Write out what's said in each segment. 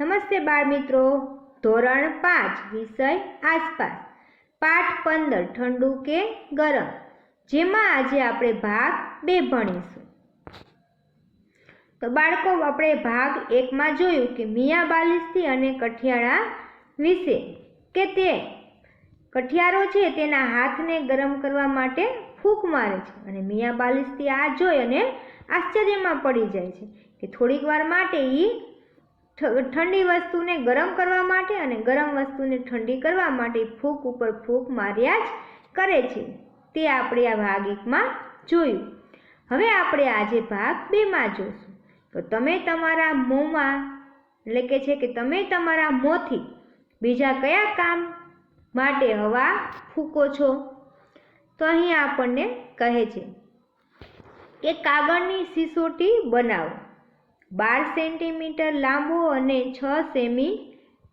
નમસ્તે બાળ મિત્રો. ધોરણ પાંચ, વિષય આસપાસ. પાઠ પંદર, ઠંડુ કે ગરમ. જેમાં આજે આપણે ભાગ બે ભણીશું. તો બાળકો, આપણે ભાગ એકમાં જોયું કે મિયા બાલિસ્તી અને કઠિયાળા વિશે કે તે. કઠિયારો છે તેના હાથને ગરમ કરવા માટે ફૂંક મારે છે અને મિયા બાલિસ્તી આ જોઈ અને આશ્ચર્યમાં પડી જાય છે કે થોડીક વાર માટે એ ઠંડી વસ્તુને ગરમ કરવા માટે અને ગરમ વસ્તુને ઠંડી કરવા માટે ફૂંક ઉપર ફૂંક માર્યા જ કરે છે. તે આપણે આ ભાગ એકમાં જોયું. હવે આપણે આજે ભાગ બેમાં જોશું. તો તમે તમારા મોંમાં, એટલે કે છે કે તમે તમારા મોંથી બીજા કયા કામ માટે હવા ફૂંકો છો? તો અહીં આપણને કહે છે કે કાગળની સિસોટી બનાવો. બાર સેન્ટીમીટર લાંબો અને છ સેમી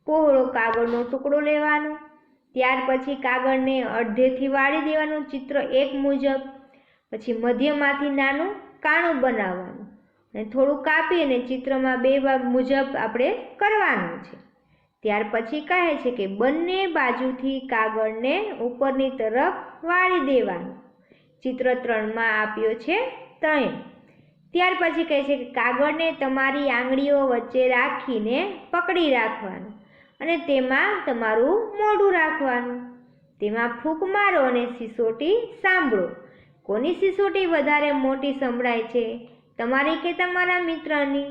પહોળો કાગળનો ટુકડો લેવાનો. ત્યાર પછી કાગળને અડધેથી વાળી દેવાનું ચિત્ર એક મુજબ. પછી મધ્યમાંથી નાનું કાણું બનાવવાનું અને થોડું કાપી અને ચિત્રમાં બે ભાગ મુજબ આપણે કરવાનું છે. ત્યાર પછી કહે છે કે બંને બાજુથી કાગળને ઉપરની તરફ વાળી દેવાનું. ચિત્ર ત્રણમાં આપ્યો છે ત્રણ. ત્યાર પછી કહે છે કે કાગળને તમારી આંગળીઓ વચ્ચે રાખીને પકડી રાખવાનું અને તેમાં તમારું મોઢું રાખવાનું. તેમાં ફૂંક મારો અને સિસોટી સાંભળો. કોની સિસોટી વધારે મોટી સંભળાય છે? તમારી કે તમારા મિત્રની?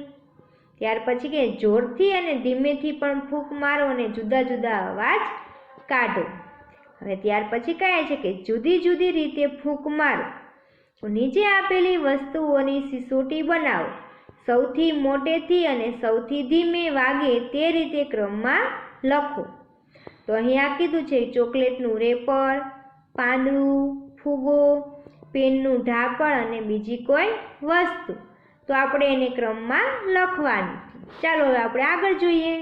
ત્યાર પછી કે જોરથી અને ધીમેથી પણ ફૂંક મારો અને જુદા જુદા અવાજ કાઢો. હવે ત્યાર પછી કહે છે કે, જુદી જુદી રીતે ફૂંક મારો. નીચે આપેલી વસ્તુઓની સિસોટી બનાવો. સૌથી મોટેથી અને સૌથી ધીમે વાગે તે રીતે ક્રમમાં લખો. તો અહીંયા કીધું છે, ચોકલેટનું રેપર, પાંદડું, ફૂગો, પેનનું ઢાંકણ અને બીજી કોઈ વસ્તુ. તો આપણે એને ક્રમમાં લખવાની. ચાલો હવે આપણે આગળ જોઈએ.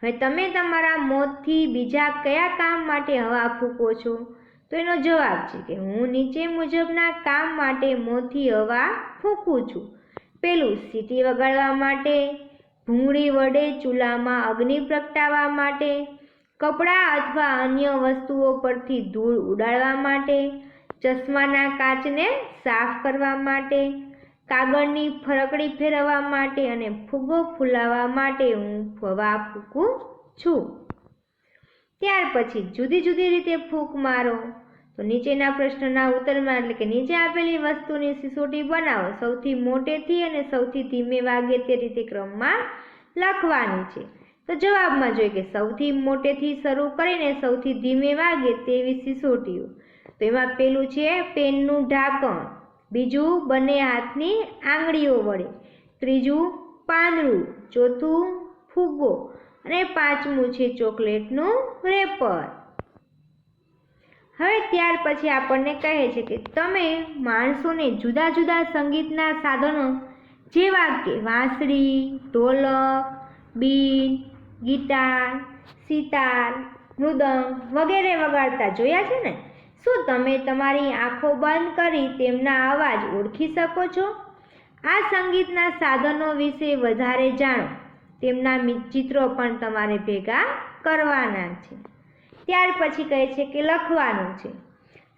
હવે તમે તમારા મોતથી બીજા કયા કામ માટે હવા ફૂંકો છો? તો એનો જવાબ છે કે હું નીચે મુજબના કામ માટે મોંથી હવા ફૂંકું છું. પેલું સીટી વગાડવા માટે, ભૂંગળી વડે ચૂલામાં અગ્નિ પ્રગટાવવા માટે, કપડાં અથવા અન્ય વસ્તુઓ પરથી ધૂળ ઉડાડવા માટે, ચશ્માના કાચને સાફ કરવા માટે, કાગળની ફરકડી ફેરવવા માટે અને ફુગ્ગો ફૂલાવવા માટે હું હવા ફૂંકું છું. ત્યાર પછી જુદી જુદી રીતે ફૂંક મારો. તો નીચેના પ્રશ્નના ઉત્તરમાં એટલે કે નીચે આપેલી વસ્તુની સિસોટી બનાવો. સૌથી મોટેથી અને સૌથી ધીમે વાગે તે રીતે ક્રમમાં લખવાની છે. તો જવાબમાં જોઈએ કે સૌથી મોટેથી શરૂ કરીને સૌથી ધીમે વાગે તેવી સિસોટીઓ. તો એમાં પેલું છે પેનનું ઢાંકણ. બીજું, બંને હાથની આંગળીઓ વડે. ત્રીજું, પાંદડું. ચોથું ફુગ્ગો અને પાંચમું છે ચોકલેટનું રેપર. હવે ત્યાર પછી આપણને કહે છે કે તમે માણસોને જુદા જુદા સંગીતના સાધનો જેવા કે વાંસળી, ઢોલક, બીન, ગિટાર, સિતાર, મૃદંગ વગેરે વગાડતા જોયા છે ને? શું તમે તમારી આંખો બંધ કરી તેમના અવાજ ઓળખી શકો છો? આ સંગીતના સાધનો વિશે વધારે જાણો. તેમના ચિત્રો પણ તમારે ભેગા કરવાના છે. ત્યાર પછી કહે છે કે લખવાનું છે.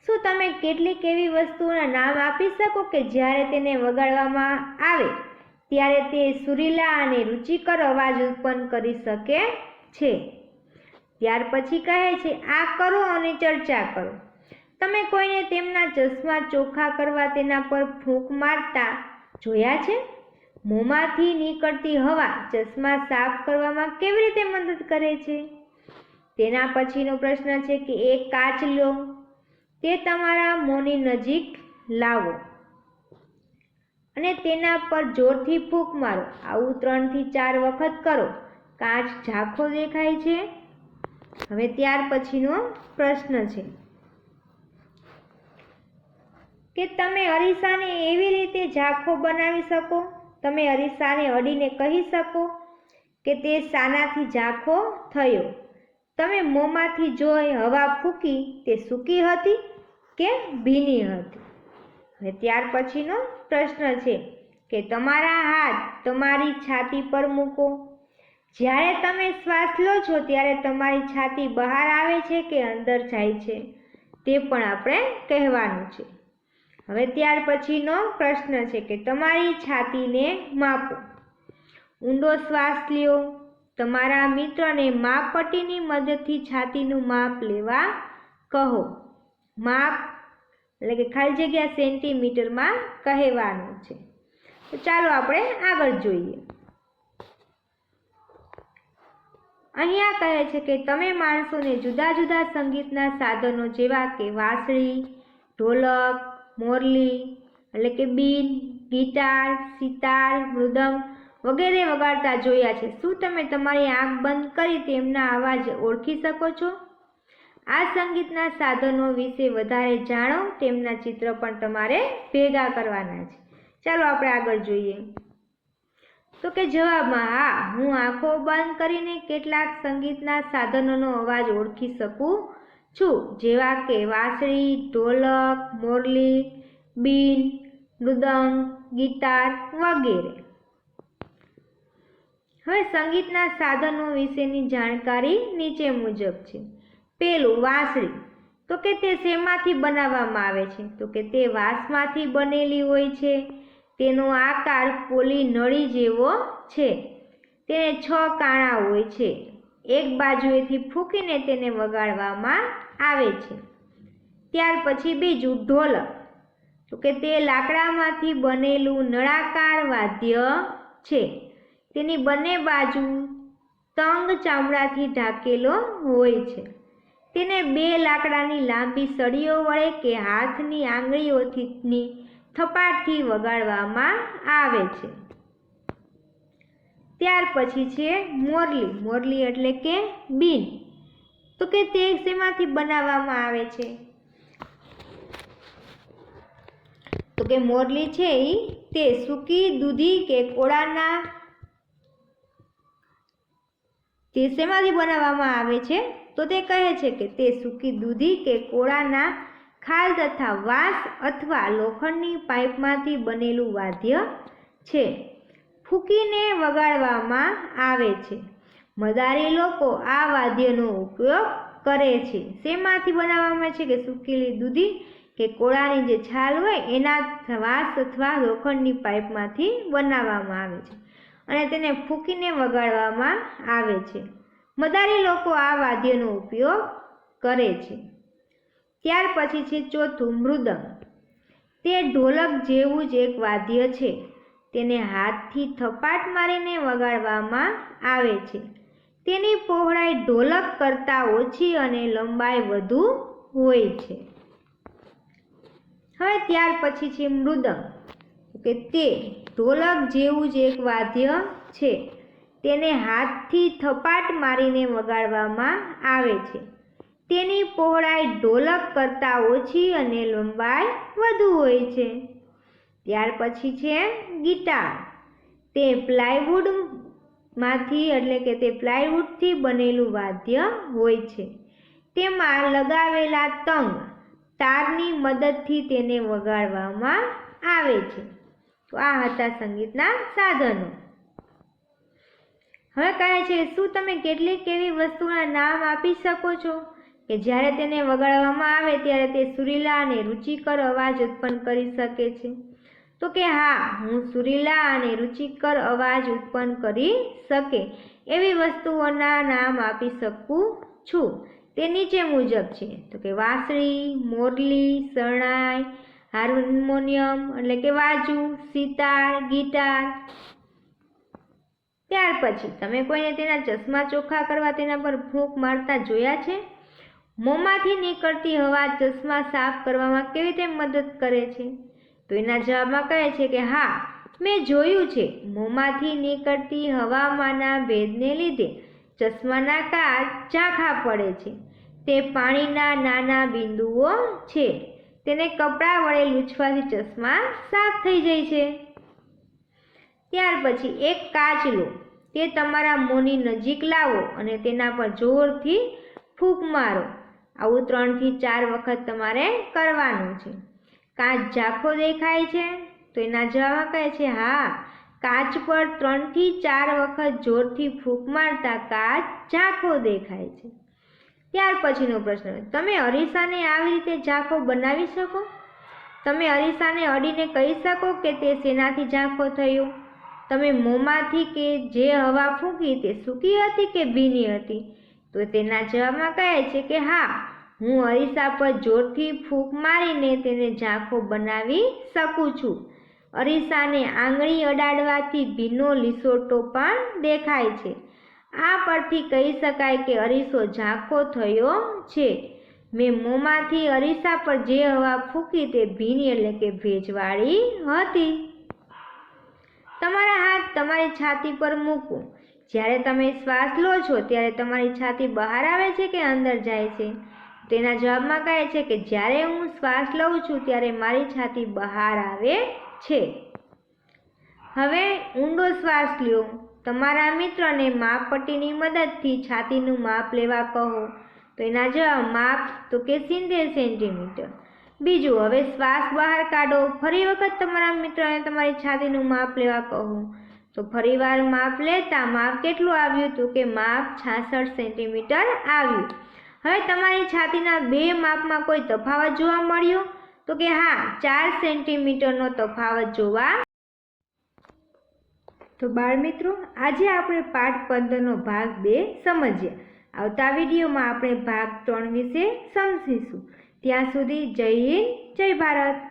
શું તમે કેટલીક એવી વસ્તુઓના નામ આપી શકો કે જ્યારે તેને વગાડવામાં આવે? ત્યારે તે સુરીલા અને રુચિકર અવાજ ઉત્પન્ન કરી શકે છે. ત્યાર પછી કહે છે, આ કરો અને ચર્ચા કરો. તમે કોઈને તેમના ચશ્મા ચોખ્ખા કરવા તેના પર ફૂંક મારતા જોયા છે? મોંમાંથી નીકળતી હવા ચશ્મા સાફ કરવામાં કેવી રીતે મદદ કરે છે? તેના પછીનો પ્રશ્ન છે કે એક કાચ લો. તે તમારા મોંની નજીક લાવો. અને તેના પર જોરથી ફૂંક મારો. આવું ત્રણથી ચાર વખત કરો. કાચ ઝાંખો દેખાય છે. હવે ત્યાર પછીનો પ્રશ્ન છે કે તમે અરીસાને એવી રીતે ઝાંખો બનાવી શકો? તમે અરીસાને અડીને કહી શકો કે તે સાનાથી ઝાંખો થયો. તમે મોંમાંથી જોઈ હવા ફૂંકી તે સૂકી હતી કે ભીની હતી? હવે ત્યાર પછીનો પ્રશ્ન છે કે તમારા હાથ તમારી છાતી પર મૂકો. જ્યારે તમે શ્વાસ લો છો ત્યારે તમારી છાતી બહાર આવે છે કે અંદર જાય છે? તે પણ આપણે કહેવાનું છે. હવે ત્યાર પછીનો પ્રશ્ન છે કે તમારી છાતીને માપો. ઊંડો શ્વાસ લ્યો. તમારા મિત્રને માપપટ્ટીની મદદથી છાતીનું માપ લેવા કહો. માપ એટલે કે ખાલી જગ્યા સેન્ટીમીટરમાં કહેવાનું છે. તો ચાલો આપણે આગળ જોઈએ. અહીંયા કહે છે કે તમે માણસોને જુદા જુદા સંગીતના સાધનો જેવા કે વાંસળી, ઢોલક મોરલી, એટલે કે બીન ગિટાર સિતાર, મૃદંગ વગેરે વગાડતા જોયા છે. શું તમે તમારી આંખ બંધ કરી તેમના અવાજ ઓળખી શકો છો? આ સંગીતના સાધનો વિશે વધારે જાણો, તેમના ચિત્ર પણ તમારે ભેગા કરવાના છે. ચાલો આપણે આગળ જોઈએ. તો કે જવાબમાં, હા, હું આંખો બંધ કરીને કેટલાક સંગીતના સાધનોનો અવાજ ઓળખી શકું? છું જેવા કે વાંસળી, ઢોલક, મોરલી, બીન, મૃદંગ, ગિટાર વગેરે. હવે સંગીતના સાધનો વિશેની જાણકારી નીચે મુજબ છે. પેલું વાંસળી. તો કે તે શેમાંથી બનાવવામાં આવે છે? તો કે તે વાંસમાંથી બનેલી હોય છે. તેનો આકાર પોલી નળી જેવો છે. તેને છ કાણા હોય છે. એક બાજુએથી ફૂંકીને તેને વગાડવામાં આવે છે. ત્યાર પછી બીજું ઢોલક. તો કે તે લાકડામાંથી બનેલું નળાકાર વાદ્ય છે. તેની બંને બાજુ તંગ ચામડાથી ઢાંકેલો હોય છે. તેને બે લાકડાની લાંબી સળીઓ વડે કે હાથની આંગળીઓથી થપાટથી વગાડવામાં આવે છે. ત્યાર પછી છે મોરલી. મોરલી એટલે કે બીન. તો કે તે શેમાંથી બનાવવામાં આવે છે? તો કે મોરલી છે એ તે સૂકી દૂધી કે કોળાના તે શેમાંથી બનાવવામાં આવે છે? તો તે કહે છે કે તે સૂકી દૂધી કે કોળાના ખાલ તથા વાસ અથવા લોખંડની પાઇપમાંથી બનેલું વાદ્ય છે. ફૂંકીને વગાડવામાં આવે છે. મદારી લોકો આ વાદ્યનો ઉપયોગ કરે છે. શેમાંથી બનાવવામાં છે કે સૂકેલી દૂધી કે કોળાની જે છાલ હોય એના વાંસ અથવા લોખંડની પાઇપમાંથી બનાવવામાં આવે છે અને તેને ફૂંકીને વગાડવામાં આવે છે. મદારી લોકો આ વાદ્યનો ઉપયોગ કરે છે. ત્યાર પછી છે ચોથું મૃદંગ. તે ઢોલક જેવું જ એક વાદ્ય છે. તેને હાથથી થપાટ મારીને વગાડવામાં આવે છે. તેની પહોળાઈ ઢોલક કરતાં ઓછી અને લંબાઈ વધુ હોય છે. હવે ત્યાર પછી છે મૃદંગ. કે તે ઢોલક જેવું જ એક વાદ્ય છે. તેને હાથથી થપાટ મારીને વગાડવામાં આવે છે. તેની પહોળાઈ ઢોલક કરતાં ઓછી અને લંબાઈ વધુ હોય છે. ત્યાર પછી છે ગિટાર. તે પ્લાયવુડમાંથી એટલે કે તે પ્લાયવુડથી બનેલું વાદ્ય હોય છે. તેમાં લગાવેલા તંગ તારની મદદથી તેને વગાડવામાં આવે છે. તો આ હતા સંગીતના સાધનો. હવે કહે છે, શું તમે કેટલીક એવી વસ્તુના નામ આપી શકો છો? કે જ્યારે તેને વગાડવામાં આવે ત્યારે તે સુરીલા અને રુચિકર અવાજ ઉત્પન્ન કરી શકે છે? તો કે હા, હું સુરીલા અને રુચિકર અવાજ ઉત્પન્ન કરી શકે એવી વસ્તુઓના નામ આપી શકું છું. તે નીચે મુજબ છે. તો કે વાંસળી, મોરલી, શરણાઈ, હાર્મોનિયમ એટલે કે વાજુ, સિતાર, ગિટાર. ત્યાર પછી તમે કોઈને તેના ચશ્મા ચોખ્ખા કરવા તેના પર ફૂંક મારતા જોયા છે? મોંમાંથી નીકળતી હવા ચશ્મા સાફ કરવામાં કેવી રીતે મદદ કરે છે? તો એના જવાબમાં કહે છે કે, હા, મેં જોયું છે. મોંમાંથી નીકળતી હવામાંના ભેદને લીધે ચશ્માના કાચ ઝાંખા પડે છે. તે પાણીના નાના બિંદુઓ છે. તેને કપડાં વડે લૂછવાથી ચશ્મા સાફ થઈ જાય છે. ત્યાર પછી એક કાચ લો. તે તમારા મોંની નજીક લાવો અને તેના પર જોરથી ફૂંક મારો. આવું ત્રણથી ચાર વખત તમારે કરવાનું છે. કાચ ઝાંખો દેખાય છે? તો એના જવાબમાં કહે છે, હા, કાચ પર ત્રણથી ચાર વખત જોરથી ફૂંક મારતા કાચ ઝાંખો દેખાય છે. ત્યાર પછીનો પ્રશ્ન, તમે અરીસાને આવી રીતે ઝાંખો બનાવી શકો? તમે અરીસાને અડીને કહી શકો કે તે શેનાથી ઝાંખો થયો? તમે મોંમાંથી કે જે હવા ફૂંકી તે સૂકી હતી કે ભીની હતી? તો તેના જવાબમાં કહે છે કે, હા હું અરીસા પર જોરથી ફૂંક મારીને તેને ઝાંખો બનાવી શકું છું. અરીસાને આંગળી અડાડવાથી ભીનો લીસોટો પણ દેખાય છે. આ પરથી કહી શકાય કે અરીસો ઝાંખો થયો છે. મેં મોંમાંથી અરીસા પર જે હવા ફૂંકી તે ભીની એટલે કે ભેજવાળી હતી. તમારા હાથ તમારી છાતી પર મૂકો. જ્યારે તમે શ્વાસ લો છો ત્યારે તમારી છાતી બહાર આવે છે કે અંદર જાય છે? તેના જવાબમાં કહે છે કે જ્યારે હું શ્વાસ લઉં છું ત્યારે મારી છાતી બહાર આવે છે. હવે ઊંડો શ્વાસ લ્યો. તમારા મિત્રને માપપટ્ટીની મદદથી છાતીનું માપ લેવા કહો. તો એના જવાબ માપ તો કે સિત્તેર સેન્ટીમીટર. બીજું, હવે શ્વાસ બહાર કાઢો. ફરી વખત તમારા મિત્રને તમારી છાતીનું માપ લેવા કહો. તો ફરીવાર માપ લેતા માપ કેટલું આવ્યું તો કે માપ છાસઠ સેન્ટીમીટર આવ્યું. હવે તમારી છાતીના બે માપમાં કોઈ તફાવત જોવા મળ્યો? તો કે હા, ચાર સેન્ટીમીટરનો તફાવત જોવા તો બાળમિત્રો, આજે આપણે પાઠ પંદરનો ભાગ બે સમજ્યા આવતા વિડીયોમાં આપણે ભાગ ત્રણ વિશે સમજીશું. ત્યાં સુધી જય હિન્દ, જય ભારત.